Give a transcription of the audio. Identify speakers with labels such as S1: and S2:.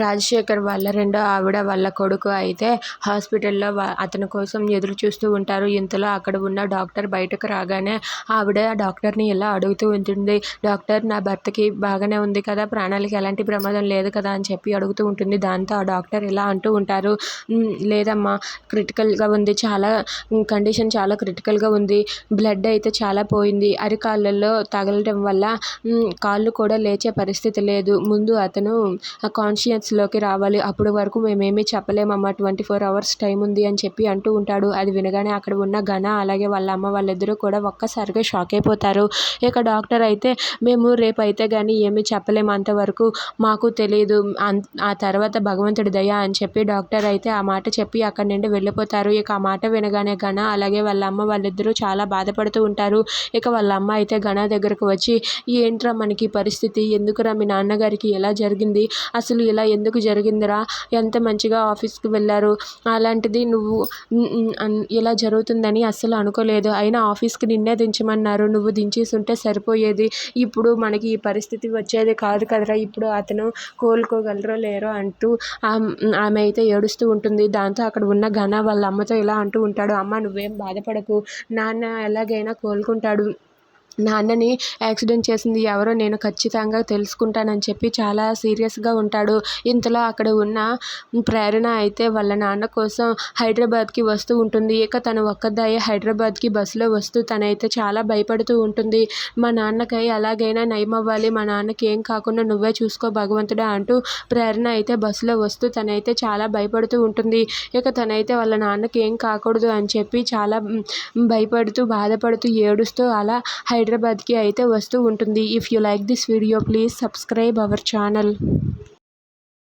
S1: రాజశేఖర్ వాళ్ళ రెండో ఆవిడ వాళ్ళ కొడుకు అయితే హాస్పిటల్లో అతని కోసం ఎదురు చూస్తూ ఉంటారు. ఇంతలో అక్కడ ఉన్న డాక్టర్ బయటకు రాగానే ఆవిడ డాక్టర్ని ఇలా అడుగుతూ ఉంటుంది. డాక్టర్ నా భర్తకి బాగానే ఉంది కదా ప్రాణాలకి ఎలాంటి ప్రమాదం లేదు కదా అని చెప్పి అడుగుతూ ఉంటుంది. దాంతో ఆ డాక్టర్ ఇలా అంటూ ఉంటారు. లేదమ్మా క్రిటికల్గా ఉంది. చాలా కండిషన్ చాలా క్రిటికల్గా ఉంది. బ్లడ్ అయితే చాలా పోయింది. అరికాళ్ళల్లో తగలటం వల్ల కాళ్ళు కూడా లేచే పరిస్థితి లేదు. ముందు అతను మినిట్స్లోకి రావాలి. అప్పటి వరకు మేమేమీ చెప్పలేమమ్మా. ట్వంటీ ఫోర్ అవర్స్ టైం ఉంది అని చెప్పి అంటూ ఉంటాడు. అది వినగానే అక్కడ ఉన్న ఘన అలాగే వాళ్ళ అమ్మ వాళ్ళిద్దరూ కూడా ఒక్కసారిగా షాక్ అయిపోతారు. ఇక డాక్టర్ అయితే మేము రేపు అయితే కానీ ఏమీ చెప్పలేము. అంతవరకు మాకు తెలియదు ఆ తర్వాత భగవంతుడి దయ అని చెప్పి డాక్టర్ అయితే ఆ మాట చెప్పి అక్కడి నుండి వెళ్ళిపోతారు. ఇక ఆ మాట వినగానే ఘన అలాగే వాళ్ళ అమ్మ వాళ్ళిద్దరూ చాలా బాధపడుతూ ఉంటారు. ఇక వాళ్ళ అమ్మ అయితే ఘన దగ్గరకు వచ్చి ఏంట్రా మనకి పరిస్థితి? ఎందుకురా మీ నాన్నగారికి ఎలా జరిగింది? అసలు ఇలా ఎందుకు జరిగిందిరా? ఎంత మంచిగా ఆఫీస్కి వెళ్ళారు? అలాంటిది నువ్వు ఇలా జరుగుతుందని అస్సలు అనుకోలేదు. అయినా ఆఫీస్కి నిన్నే దించమన్నారు. నువ్వు దించేసి ఉంటే సరిపోయేది. ఇప్పుడు మనకి ఈ పరిస్థితి వచ్చేది కాదు కదరా. ఇప్పుడు అతను కోలుకోగలరో లేరో అంటూ ఆమె అయితే ఏడుస్తూ ఉంటుంది. దాంతో అక్కడ ఉన్న ఘన వాళ్ళ అమ్మతో ఇలా అంటూ ఉంటాడు. అమ్మ నువ్వేం బాధపడకు. నాన్న ఎలాగైనా కోలుకుంటాడు. నాన్నని యాక్సిడెంట్ చేసింది ఎవరో నేను ఖచ్చితంగా తెలుసుకుంటానని చెప్పి చాలా సీరియస్గా ఉంటాడు. ఇంతలో అక్కడ ఉన్న ప్రేరణ అయితే వాళ్ళ నాన్న కోసం హైదరాబాద్కి వస్తూ ఉంటుంది. ఇక తను ఒక్కదాయే హైదరాబాద్కి బస్సులో వస్తూ తనైతే చాలా భయపడుతూ ఉంటుంది. మా నాన్నకై అలాగైనా నయం అవ్వాలి. మా నాన్నకి ఏం కాకుండా నువ్వే చూసుకో భగవంతుడా అంటూ ప్రేరణ అయితే బస్సులో వస్తూ తనైతే చాలా భయపడుతూ ఉంటుంది. ఇక తనైతే వాళ్ళ నాన్నకి ఏం కాకూడదు అని చెప్పి చాలా భయపడుతూ బాధపడుతూ ఏడుస్తూ అలా హై హైదరాబాద్కి అయితే వస్తూ ఉంటుంది. If you like this video please subscribe our channel